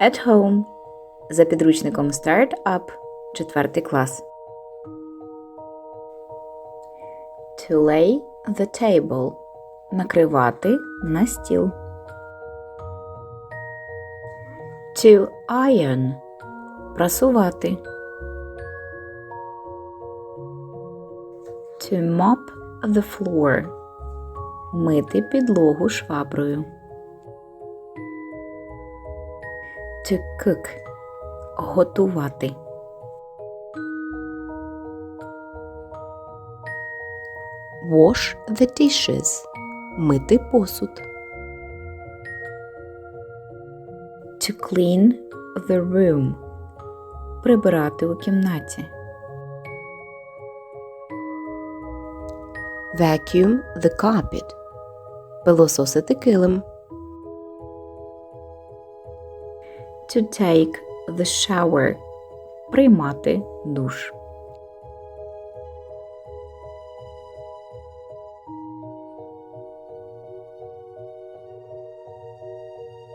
at home за підручником Start Up, 4 клас. To lay the table накривати на стіл. To iron прасувати. To mop the floor мити підлогу шваброю. To cook готувати. Wash the dishes. Мити посуд. To clean the room прибирати у кімнаті. Vacuum the carpet. Пилососити килим. To take the shower приймати душ.